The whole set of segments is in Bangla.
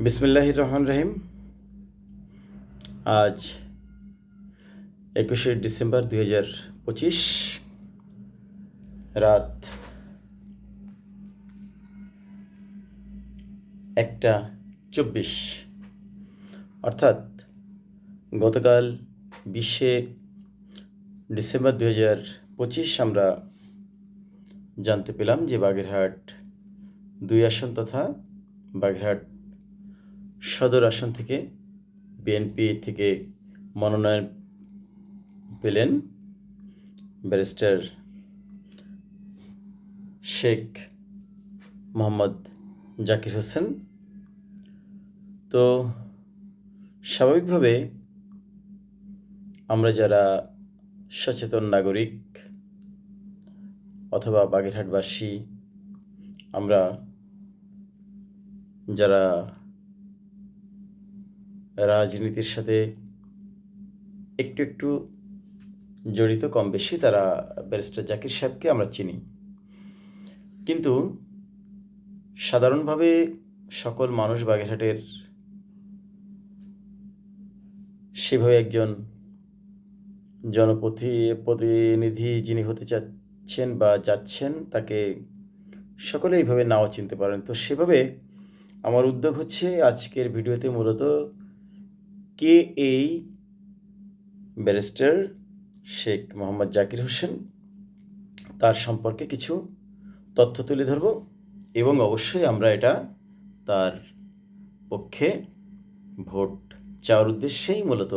বিসমিল্লাহির রহমান রহিম। আজ একুশে ডিসেম্বর দুই হাজার পঁচিশ, রাত একটা চব্বিশ। অর্থাৎ গতকাল বিশে ডিসেম্বর দুই হাজার পঁচিশ আমরা জানতে পেলাম যে বাগেরহাট দুই আসন তথা বাগেরহাট সদর আসন থেকে বিএনপি থেকে মনোনয়ন পেলেন ব্যারিস্টার শেখ মোহাম্মদ জাকির হোসেন। তো স্বাভাবিকভাবে আমরা যারা সচেতন নাগরিক অথবা বাগেরহাটবাসী, আমরা যারা রাজনীতির সাথে একটু একটু জড়িত, কম বেশি, তারা ব্যারিস্টার জাকির সাহেবকে আমরা চিনি। কিন্তু সাধারণভাবে সকল মানুষ বাগেরহাটের সেভাবে একজন জনপ্রতি প্রতিনিধি যিনি হতে চাচ্ছেন বা যাচ্ছেন, তাকে সকলে এইভাবে নাও চিনতে পারেন। তো সেভাবে আমার উদ্যোগ হচ্ছে আজকের ভিডিওতে মূলত কে এই ব্যারিস্টার শেখ মোহাম্মদ জাকির হোসেন? তার সম্পর্কে কিছু তথ্য তুলে ধরব এবং অবশ্যই আমরা এটা তার পক্ষে ভোট চাওয়ার উদ্দেশ্যেই মূলত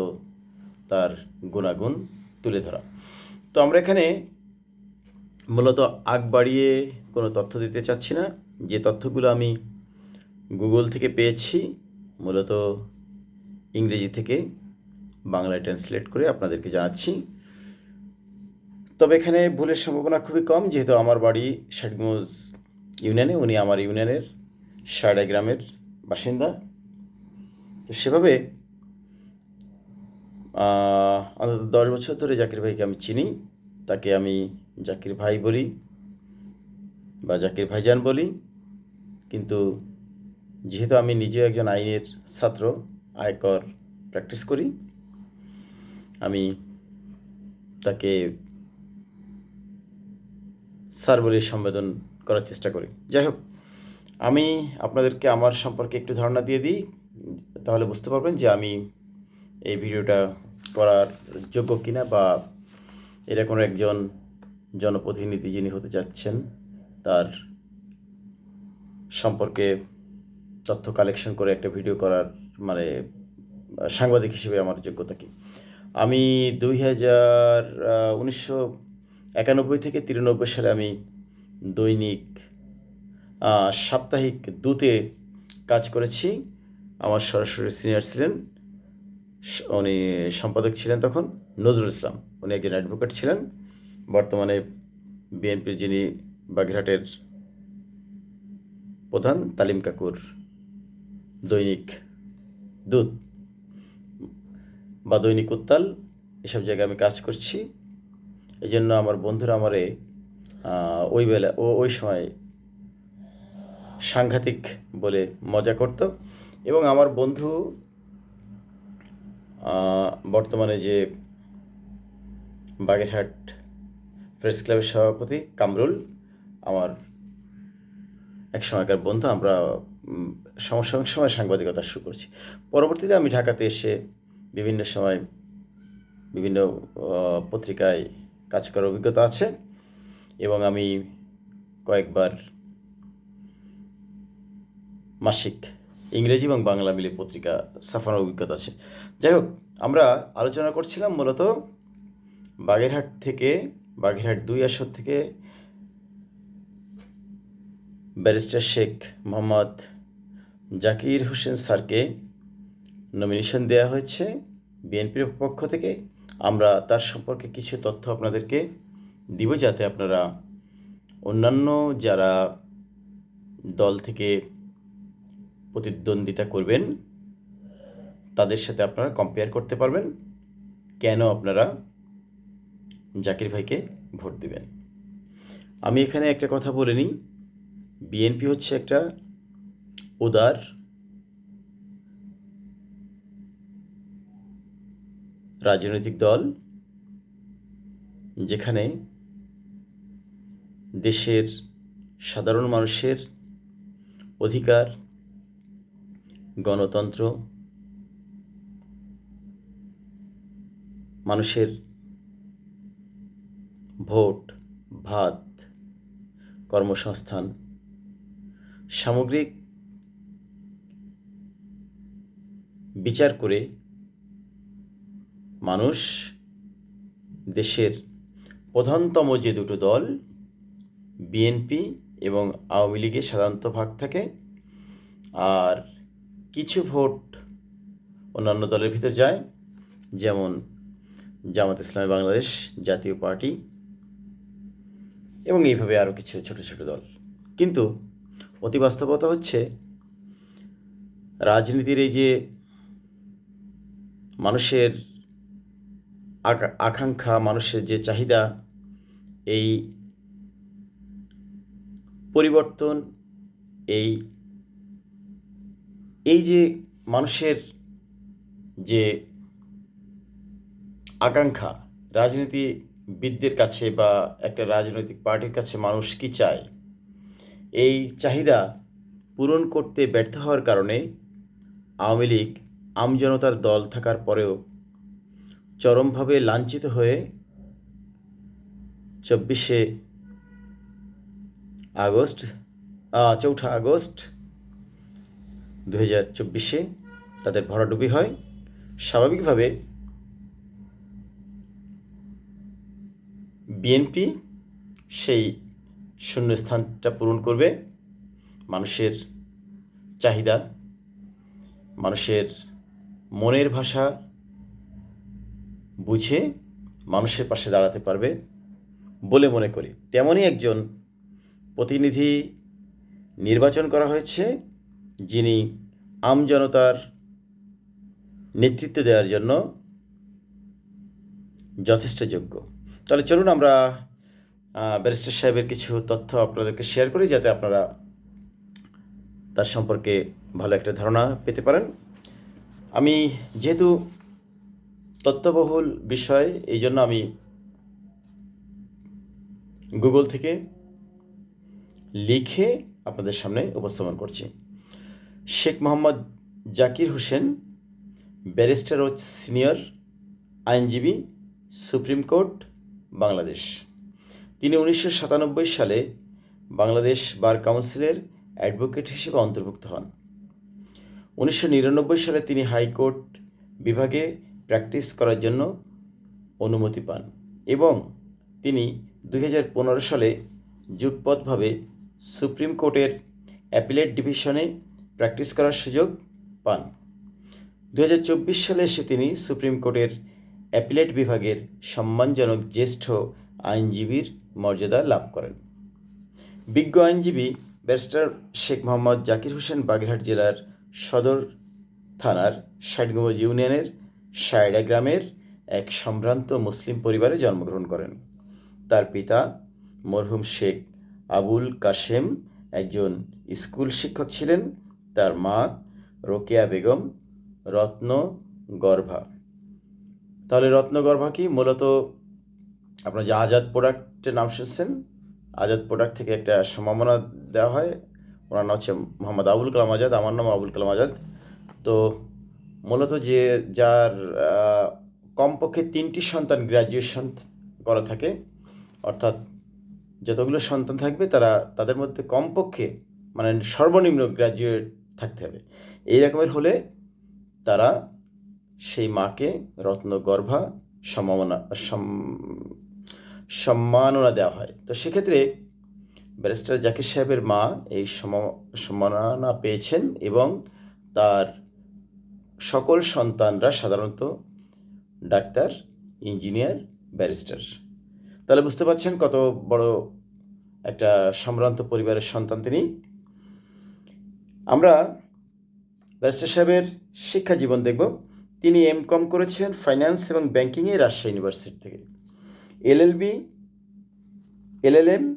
তার গুণাগুণ তুলে ধরা। তো আমরা এখানে মূলত আগ বাড়িয়ে কোনো তথ্য দিতে চাচ্ছি না। যে তথ্যগুলো আমি গুগল থেকে পেয়েছি, মূলত ইংরেজি থেকে বাংলায় ট্রান্সলেট করে আপনাদেরকে জানাচ্ছি। তবে এখানে ভুলের সম্ভাবনা খুবই কম, যেহেতু আমার বাড়ি ষাটগঞ্জ ইউনিয়নে, উনি আমার ইউনিয়নের সাড়া গ্রামের বাসিন্দা। তো সেভাবে অন্তত দশ বছর ধরে জাকির ভাইকে আমি চিনি। তাকে আমি জাকির ভাই বলি বা জাকির ভাইজান বলি। কিন্তু যেহেতু আমি নিজেও একজন আইনের ছাত্র আয়কর প্র্যাকটিস করি। আমি তাকে স্যার বলে সম্বোধন করার চেষ্টা করি। যাই হোক, আমি আপনাদেরকে আমার সম্পর্কে একটু ধারণা দিয়ে দিই, তাহলে বুঝতে পারবেন যে আমি এই ভিডিওটা করার যোগ্য কিনা বা এরা কোনো একজন জনপ্রতিনিধি যিনি হতে চাচ্ছেন, তার সম্পর্কে তথ্য কালেকশন করে একটা ভিডিও করার মানে সাংবাদিক হিসেবে আমার যোগ্যতা কি? আমি দুই হাজার উনিশশো একানব্বই থেকে তিরানব্বই সালে আমি দৈনিক সাপ্তাহিক দুতে কাজ করেছি। আমার সরাসরি সিনিয়র ছিলেন উনি সম্পাদক ছিলেন তখন, নজরুল ইসলাম। উনি একজন অ্যাডভোকেট ছিলেন। বর্তমানে বিএনপির যিনি বাগেরহাটের প্রধান, তালিম কাকুর দৈনিক দুধ, বা দৈনিক উত্তাল, এসব জায়গায় আমি কাজ করছি। এই জন্য আমার বন্ধুরা আমারে ওই বেলা, ও, ওই সময় সাংঘাতিক বলে মজা করত। এবং আমার বন্ধু বর্তমানে যে বাগেরহাট প্রেস ক্লাবের সভাপতি কামরুল, আমার এক সময়কার বন্ধু, আমরা সমসাময়িক সময় সাংবাদিকতা শুরু করছি। পরবর্তীতে আমি ঢাকাতে এসে বিভিন্ন সময় বিভিন্ন পত্রিকায় কাজ করার অভিজ্ঞতা আছে এবং আমি কয়েকবার মাসিক ইংরেজি এবং বাংলা মিলে পত্রিকা ছাপানোর অভিজ্ঞতা আছে। যাই হোক, আমরা আলোচনা করছিলাম মূলত বাগেরহাট থেকে, বাগেরহাট দুই আসর থেকে ব্যারিস্টার শেখ মোহাম্মদ জাকির হোসেন স্যারকে নমিনেশন দেওয়া হয়েছে। বিএনপির পক্ষ থেকে। আমরা তার সম্পর্কে কিছু তথ্য আপনাদেরকে দিব যাতে আপনারা অন্যান্য যারা দল থেকে প্রতিদ্বন্দ্বিতা করবেন, তাদের সাথে আপনারা কম্পেয়ার করতে পারবেন। কেন আপনারা জাকির ভাইকে ভোট দেবেন? আমি এখানে একটা কথা বলে নিই। বিএনপি হচ্ছে একটা উদার রাজনৈতিক দল যেখানে দেশের সাধারণ মানুষের অধিকার গণতন্ত্র মানুষের ভোট ভাত কর্মসংস্থান সামগ্রিক বিচার করে মানুষ দেশের প্রধানতম যে দুটো দল বিএনপি এবং আওয়ামী লীগে সাধারণত ভাগ থাকে, আর কিছু ভোট অন্যান্য দলের ভিতর যায়, যেমন জামাত ইসলামী বাংলাদেশ জাতীয় পার্টি এবং এইভাবে আরও কিছু ছোট ছোট দল। কিন্তু অতি বাস্তবতা হচ্ছে, রাজনীতির এই যে মানুষের আকা- আকাঙ্ক্ষা, মানুষের যে চাহিদা, এই পরিবর্তন, এই এই যে মানুষের যে আকাঙ্ক্ষা, রাজনীতিবিদদের কাছে বা একটা রাজনৈতিক পার্টির কাছে মানুষ কি চায়? এই চাহিদা পূরণ করতে ব্যর্থ হওয়ার কারণে আওয়ামী লীগ আমজনতার দল থাকার পরেও চরমভাবে লাঞ্ছিত হয়ে চব্বিশে আগস্ট চৌঠা আগস্ট দু হাজার চব্বিশে তাদের ভরাডুবি হয়। স্বাভাবিকভাবে বিএনপি সেই শূন্যস্থানটা পূরণ করবে। মানুষের চাহিদা, মানুষের মনের ভাষা বুঝে মানুষের পাশে দাঁড়াতে পারবে বলে মনে করি। তেমনই একজন প্রতিনিধি নির্বাচন করা হয়েছে, যিনি আমজনতার নেতৃত্ব দেওয়ার জন্য যথেষ্ট যোগ্য। তাহলে চলুন আমরা ব্যারিস্টার সাহেবের কিছু তথ্য আপনাদেরকে শেয়ার করি, যাতে আপনারা তার সম্পর্কে ভালো একটা ধারণা পেতে পারেন। আমি যেহেতু তথ্যবহুল বিষয়, এই জন্য আমি গুগল থেকে লিখে আপনাদের সামনে উপস্থাপন করছি। শেখ মোহাম্মদ জাকির হোসেন, ব্যারিস্টার ও সিনিয়র আইনজীবী, সুপ্রিম কোর্ট, বাংলাদেশ। তিনি উনিশশো সাতানব্বই সালে বাংলাদেশ বার কাউন্সিলের অ্যাডভোকেট হিসেবে অন্তর্ভুক্ত হন। উনিশশো নিরানব্বই সালে তিনি হাইকোর্ট বিভাগে প্র্যাকটিস করার জন্য অনুমতি পান এবং তিনি দু হাজার পনেরো সালে যুগপথভাবে সুপ্রিম কোর্টের অ্যাপিলেট ডিভিশনে প্র্যাকটিস করার সুযোগ পান। দু হাজার চব্বিশ সালে এসে তিনি সুপ্রিম কোর্টের অ্যাপিলেট বিভাগের সম্মানজনক জ্যেষ্ঠ আইনজীবীর মর্যাদা লাভ করেন। বিজ্ঞ আইনজীবী ব্যারিস্টার শেখ মোহাম্মদ জাকির হোসেন বাগেরহাট জেলার সদর থানার ষাটগম্বুজ ইউনিয়নের সায়ডা গ্রামের এক সম্ভ্রান্ত মুসলিম পরিবারে জন্মগ্রহণ করেন। তার পিতা মরহুম শেখ আবুল কাশেম একজন স্কুল শিক্ষক ছিলেন। তার মা রোকেয়া বেগম রত্ন গর্ভা তাহলে রত্নগর্ভা কি? মূলত আপনার যে আজাদ প্রোডাক্টের নাম শুনছেন? আজাদ প্রোডাক্ট থেকে একটা সম্ভাবনা দেওয়া হয়। ওনার নাম হচ্ছে মোহাম্মদ আবুল কালাম আজাদ, আমার নাম আবুল কালাম আজাদ। তো মূলত যে যার কমপক্ষে তিনটি সন্তান গ্র্যাজুয়েশন করা থাকে, অর্থাৎ যতগুলো সন্তান থাকবে তারা তাদের মধ্যে কমপক্ষে মানে সর্বনিম্ন গ্র্যাজুয়েট থাকতে হবে। এই রকমের হলে তারা সেই মাকে রত্নগর্ভা সম্মাননা, সম- সম্মাননা দেওয়া হয়। তো সেক্ষেত্রে ব্যারিস্টার জাকির সাহেবের মা এই সম- সম্মাননা পেয়েছেন এবং তার সকল সন্তানরা সাধারণত ডাক্তার, ইঞ্জিনিয়ার, ব্যারিস্টার। তাহলে বুঝতে পারছেন কত বড় একটা সম্ভ্রান্ত পরিবারের সন্তান তিনি। আমরা ব্যারিস্টার সাহেবের শিক্ষা জীবন দেখব। তিনি এম কম করেছেন ফাইন্যান্স এবং ব্যাংকিংয়ে রাজশাহী ইউনিভার্সিটি থেকে। এলএলবি, এলএলএম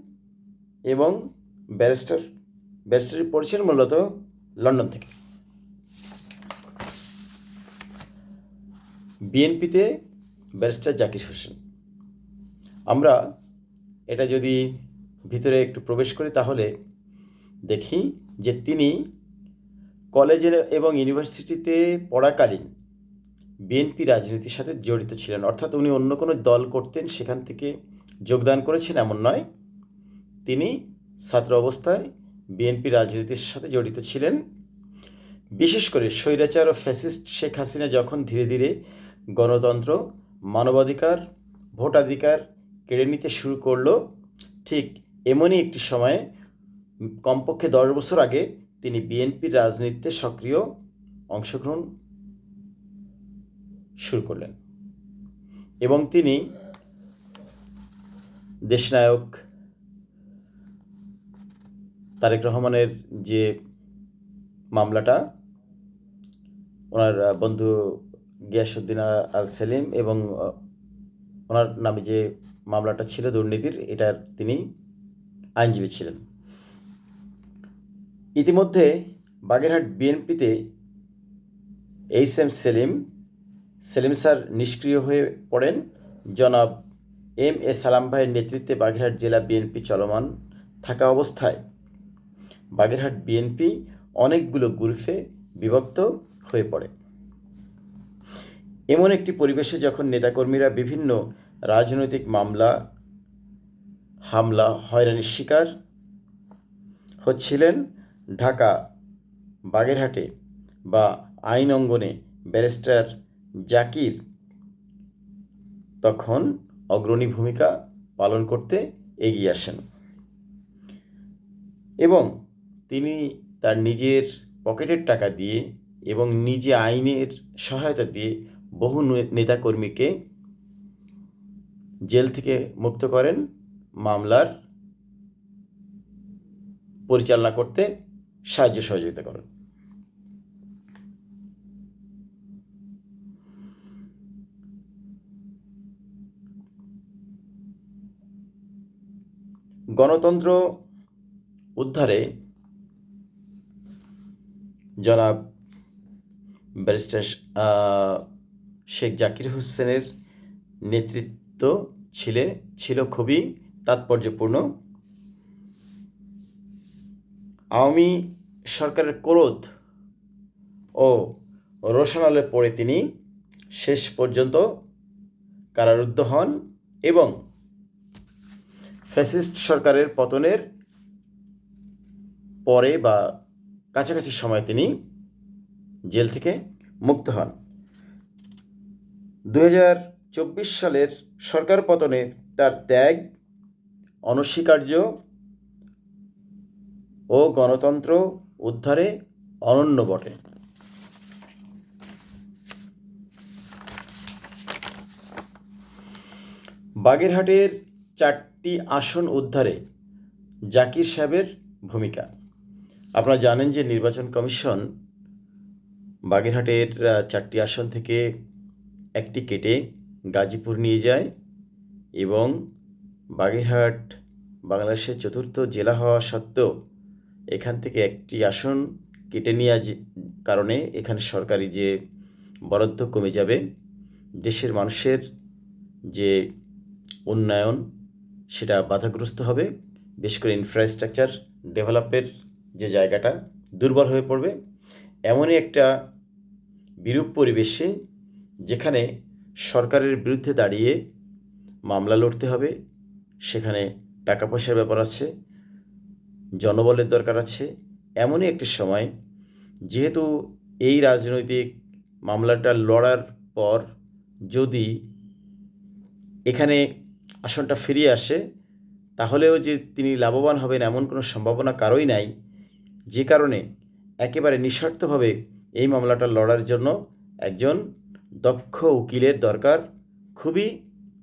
এবং ব্যারিস্টার, ব্যারিস্টারি পড়ছেন মূলত লন্ডন থেকে। বিএনপিতে ব্যারিস্টার জাকির হোসেন। আমরা এটা যদি ভিতরে একটু প্রবেশ করি তাহলে দেখি যে তিনি কলেজে এবং ইউনিভার্সিটিতে পড়াকালীন বিএনপি রাজনীতির সাথে জড়িত ছিলেন। অর্থাৎ উনি অন্য কোনো দল করতেন সেখান থেকে যোগদান করেছেন, এমন নয়। তিনি ছাত্র অবস্থায় বিএনপি রাজনীতির সাথে জড়িত ছিলেন। বিশেষ করে স্বৈরাচার ও ফ্যাসিস্ট শেখ হাসিনা যখন ধীরে ধীরে গণতন্ত্র, মানবাধিকার, ভোটাধিকার কেড়ে নিতে শুরু করল, ঠিক এমনই একটি সময়ে কমপক্ষে দশ বছর আগে তিনি বিএনপির রাজনীতিতে সক্রিয় অংশগ্রহণ শুরু করলেন এবং তিনি দেশনায়ক তারেক রহমানের যে মামলাটা, ওনার বন্ধু গিয়াসুদ্দিন আল সেলিম এবং ওনার নামে যে মামলাটা ছিল দুর্নীতির, এটার তিনি আইনজীবী ছিলেন। ইতিমধ্যে বাগেরহাট বিএনপিতে H M Selim Selim sir নিষ্ক্রিয় হয়ে পড়েন। জনাব এম এ সালাম ভাইয়ের নেতৃত্বে বাগেরহাট জেলা বিএনপি চলমান থাকা অবস্থায় বাগেরহাট বিএনপি অনেকগুলো গ্রুপে বিভক্ত হয়ে পড়ে। এমন একটি পরিবেশে যখন নেতাকর্মীরা বিভিন্ন রাজনৈতিক মামলা, হামলা, হয়রানির শিকার হচ্ছিলেন, ঢাকা, বাগেরহাটে বা আইন অঙ্গনে ব্যারিস্টার জাকির তখন অগ্রণী ভূমিকা পালন করতে এগিয়ে আসেন। এবং তিনি তার নিজের পকেটের টাকা দিয়ে এবং নিজে আইনের সহায়তা দিয়ে বহু নেতাকর্মীকে জেল থেকে মুক্ত করেন, মামলার পরিচালনা করতে সাহায্য সহযোগিতা করেন। গণতন্ত্র উদ্ধারে জনাব ব্যারিস্টার শেখ জাকির হোসেনের নেতৃত্ব ছিলে, ছিল খুবই তাৎপর্যপূর্ণ। আওয়ামী সরকারের ক্রোধ ও রোশনালে পড়ে তিনি শেষ পর্যন্ত কারারুদ্ধ হন এবং ফ্যাসিস্ট সরকারের পতনের পরে বা কাছাকাছি সময় তিনি জেল থেকে মুক্ত হন। দুহাজার চব্বিশ সালের সরকার পতনে তার ত্যাগ, অনস্বীকার্য ও গণতন্ত্র উদ্ধারে অনন্য বটে। বাগেরহাটের চারটি আসন উদ্ধারে জাকির সাহেবের ভূমিকা। আপনারা জানেন যে নির্বাচন কমিশন বাগেরহাটের চারটি আসন থেকে একটি কেটে গাজীপুর নিয়ে যায় এবং বাগেরহাট বাংলাদেশের চতুর্থ জেলা হওয়া সত্ত্বেও এখান থেকে একটি আসন কেটে নেওয়ার কারণে এখানে সরকারি যে বরাদ্দ কমে যাবে, দেশের মানুষের যে উন্নয়ন সেটা বাধাগ্রস্ত হবে। বিশেষ করে ইনফ্রাস্ট্রাকচার ডেভেলপের যে জায়গাটা দুর্বল হয়ে পড়বে, এমনই একটা বিরূপ পরিবেশে যেখানে সরকারের বিরুদ্ধে দাঁড়িয়ে মামলা লড়তে হবে, সেখানে টাকা পয়সার ব্যাপার আছে, জনবলের দরকার আছে, এমনই একটি সময়। যেহেতু এই রাজনৈতিক মামলাটা লড়ার পর যদি এখানে আসনটা ফিরিয়ে আসে, তাহলেও যে তিনি লাভবান হবেন এমন কোনো সম্ভাবনা কারোই নাই। যে কারণে একেবারে নিঃস্বার্থভাবে এই মামলাটা লড়ার জন্য একজন দক্ষ উকিলের দরকার খুবই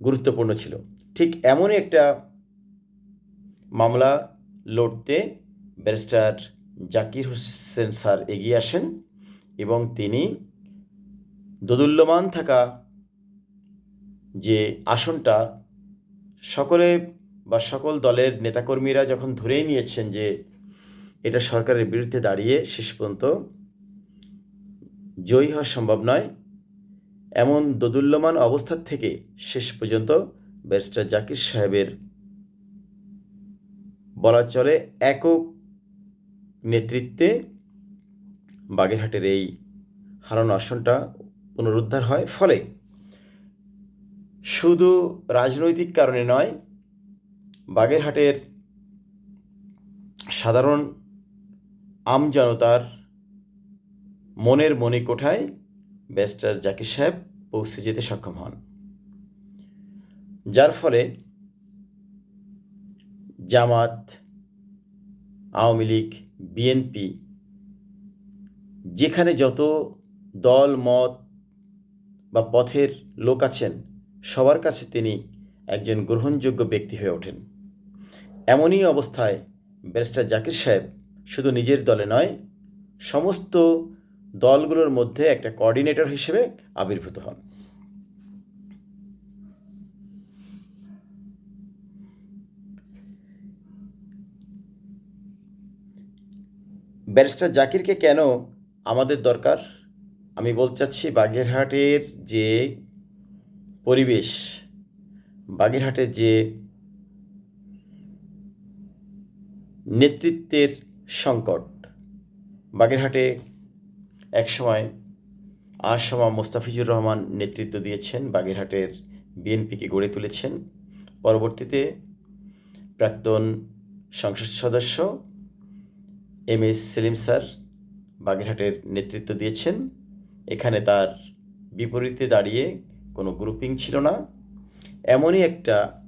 গুরুত্বপূর্ণ ছিল। ঠিক এমনই একটা মামলা লড়তে ব্যারিস্টার জাকির হোসেন স্যার এগিয়ে আসেন এবং তিনি দোদুল্যমান থাকা যে আসনটা সকলে বা সকল দলের নেতাকর্মীরা যখন ধরেই নিয়েছেন যে এটা সরকারের বিরুদ্ধে দাঁড়িয়ে শেষ পর্যন্ত জয়ী হওয়া সম্ভব নয়। এমন দোদুল্যমান অবস্থার থেকে শেষ পর্যন্ত ব্যারিস্টার জাকির সাহেবের বলা চলে একক নেতৃত্বে বাগেরহাটের এই হারানো আসনটা পুনরুদ্ধার হয়। ফলে শুধু রাজনৈতিক কারণে নয়, বাগেরহাটের সাধারণ আমজনতার মনের মনে কোঠায় ব্যারিস্টার জাকির সাহেব পৌঁছে যেতে সক্ষম হন। যার ফলে জামাত, আওয়ামী লীগ, বিএনপি যেখানে যত দল, মত বা পথের লোক আছেন, সবার কাছে তিনি একজন গ্রহণযোগ্য ব্যক্তি হয়ে ওঠেন। এমনই অবস্থায় ব্যারিস্টার জাকির সাহেব শুধু নিজের দলে নয়, সমস্ত দলগুলোর মধ্যে একটা কোঅর্ডিনেটর হিসেবে আবির্ভূত হন। ব্যারিস্টার জাকিরকে কেন আমাদের দরকার? আমি বলতে চাচ্ছি বাগেরহাটের যে পরিবেশ, বাগেরহাটের যে নেতৃত্বের সংকট। বাগেরহাটে একসময় আসমা মোস্তাফিজুর রহমান নেতৃত্ব দিয়েছেন, বাগেরহাটের বিএনপিকে গড়ে তুলেছেন। পরবর্তীতে প্রাক্তন সংসদ সদস্য এম এস সেলিম স্যার বাগেরহাটের নেতৃত্ব দিয়েছেন। এখানে তার বিপরীতে দাঁড়িয়ে কোনো গ্রুপিং ছিল না। এমনই একটা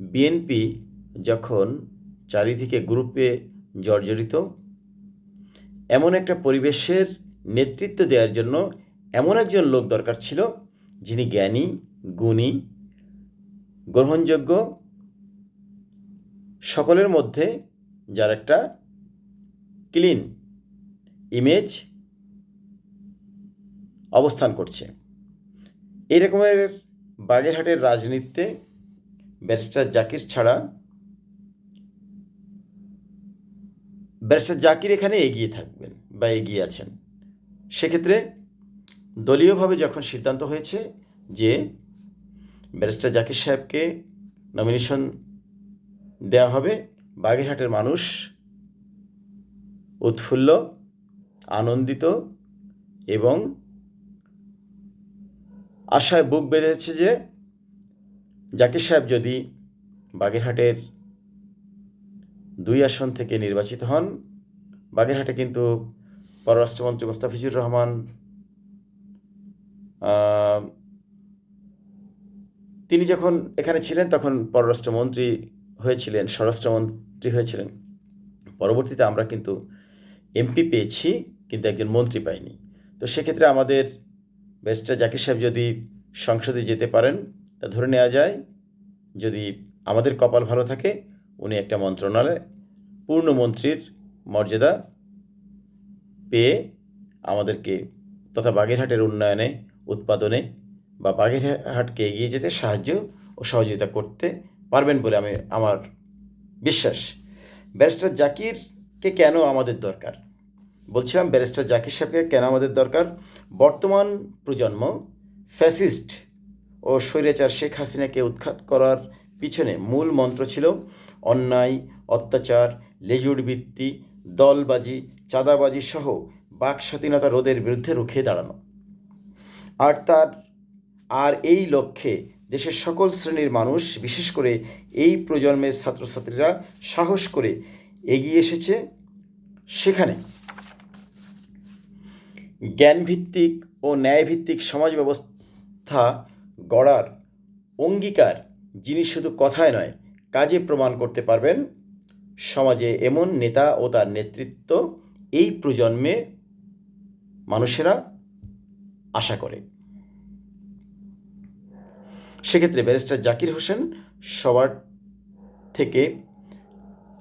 বিএনপি যখন চারিদিকে গ্রুপে জর্জরিত। এমন একটা পরিবেশের নেতৃত্ব দেওয়ার জন্য এমন একজন লোক দরকার ছিল যিনি জ্ঞানী, গুণী, গ্রহণযোগ্য, সকলের মধ্যে যার একটা ক্লিন ইমেজ অবস্থান করছে। এই রকমের বাগেরহাটের রাজনীতিতে ব্যারিস্টার জাকির ছাড়া ব্যারিস্টার জাকির এখানে এগিয়ে থাকবেন বা এগিয়ে আছেন। সেক্ষেত্রে দলীয়ভাবে যখন সিদ্ধান্ত হয়েছে যে ব্যারিস্টার জাকির সাহেবকে নমিনেশন দেওয়া হবে, বাগেরহাটের মানুষ উৎফুল্ল, আনন্দিত এবং আশায় বুক বেঁধেছে যে জাকির সাহেব যদি বাগেরহাটের দুই আসন থেকে নির্বাচিত হন। বাগেরহাটে কিন্তু পররাষ্ট্রমন্ত্রী মোস্তাফিজুর রহমান তিনি যখন এখানে ছিলেন তখন পররাষ্ট্রমন্ত্রী হয়েছিলেন স্বরাষ্ট্রমন্ত্রী হয়েছিলেন। পরবর্তীতে আমরা কিন্তু এমপি পেয়েছি, কিন্তু একজন মন্ত্রী পাইনি। তো সেক্ষেত্রে আমাদের ব্যারিস্টার জাকির সাহেব যদি সংসদে যেতে পারেন, তা ধরে নেওয়া যায়, যদি আমাদের কপাল ভালো থাকে উনি একটা মন্ত্রণালয়, পূর্ণমন্ত্রীর মর্যাদা পেয়ে আমাদেরকে তথা বাগেরহাটের উন্নয়নে, উৎপাদনে বা বাগেরহাটকে এগিয়ে যেতে সাহায্য ও সহযোগিতা করতে পারবেন বলে আমি, আমার বিশ্বাস। ব্যারিস্টার জাকিরকে কেন আমাদের দরকার? বলছিলাম ব্যারিস্টার জাকির সাহেবকে কেন আমাদের দরকার? বর্তমান প্রজন্ম ফ্যাসিস্ট ও স্বৈরাচার শেখ হাসিনাকে উৎখাত করার পিছনে মূল মন্ত্র ছিল অন্যায়, অত্যাচার, লেজুর বৃত্তি দলবাজি, চাঁদাবাজি সহ বাক স্বাধীনতা রোধের বিরুদ্ধে রুখে দাঁড়ানো। আর তার, আর এই লক্ষ্যে দেশের সকল শ্রেণির মানুষ, বিশেষ করে এই প্রজন্মের ছাত্রছাত্রীরা সাহস করে এগিয়ে এসেছে সেখানে। জ্ঞানভিত্তিক ও ন্যায়ভিত্তিক সমাজ ব্যবস্থা গড়ার অঙ্গীকার, যিনি শুধু কথায় নয় কাজে প্রমাণ করতে পারবেন, সমাজে এমন নেতা ও তার নেতৃত্ব এই প্রজন্মে মানুষেরা আশা করে। সেক্ষেত্রে ব্যারিস্টার জাকির হোসেন সবার থেকে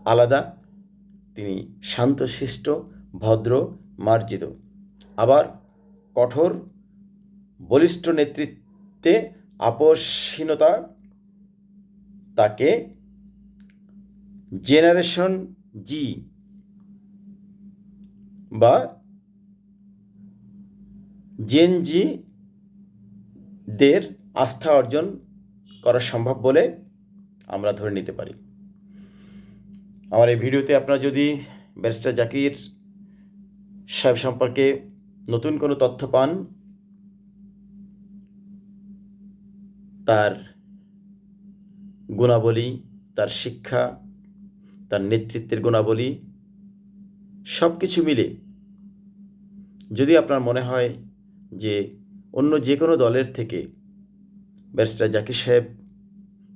আলাদা, তিনি শান্তশিষ্ট ভদ্র, মার্জিত। আবার কঠোর, বলিষ্ঠ নেতৃত্বে আপোষহীনতা তাকে জেনারেশন জি বা জেন জি দের আস্থা অর্জন করা সম্ভব বলে আমরা ধরে নিতে পারি। আমার এই ভিডিওতে আপনারা যদি ব্যারিস্টার জাকির সাহেব সম্পর্কে নতুন কোনো তথ্য পান, তার গুণাবলী, তার শিক্ষা তার নেতৃত্বের গুণাবলী সব কিছু মিলে। যদি আপনার মনে হয় যে অন্য যে কোনো দলের থেকে ব্যারিস্টার জাকির সাহেব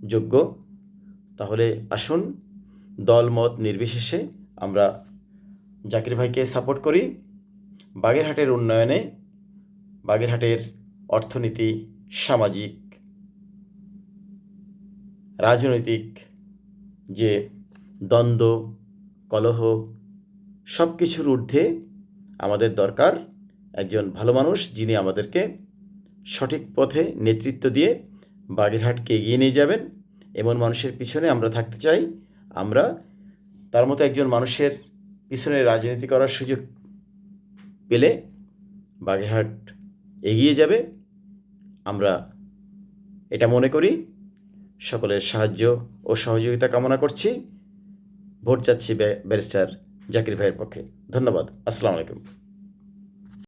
যোগ্য, তাহলে আসুন দল মত নির্বিশেষে আমরা জাকির ভাইকে সাপোর্ট করি। বাগেরহাটের উন্নয়নে বাগেরহাটের অর্থনীতি, সামাজিক, রাজনৈতিক যে দ্বন্দ্ব, কলহ সব কিছুর ঊর্ধ্বে আমাদের দরকার একজন ভালো মানুষ যিনি আমাদেরকে সঠিক পথে নেতৃত্ব দিয়ে বাগেরহাটকে এগিয়ে নিয়ে যাবেন। এমন মানুষের পিছনে আমরা থাকতে চাই। আমরা তার মতো একজন মানুষের পিছনে রাজনীতি করার সুযোগ পেলে বাগেরহাট এগিয়ে যাবে। আমরা এটা মনে করি। সকলের সাহায্য ও সহযোগিতা কামনা করছি। ভোট চাচ্ছি ব্যারিস্টার জাকির ভাইয়ের পক্ষে। ধন্যবাদ। আসসালামু আলাইকুম।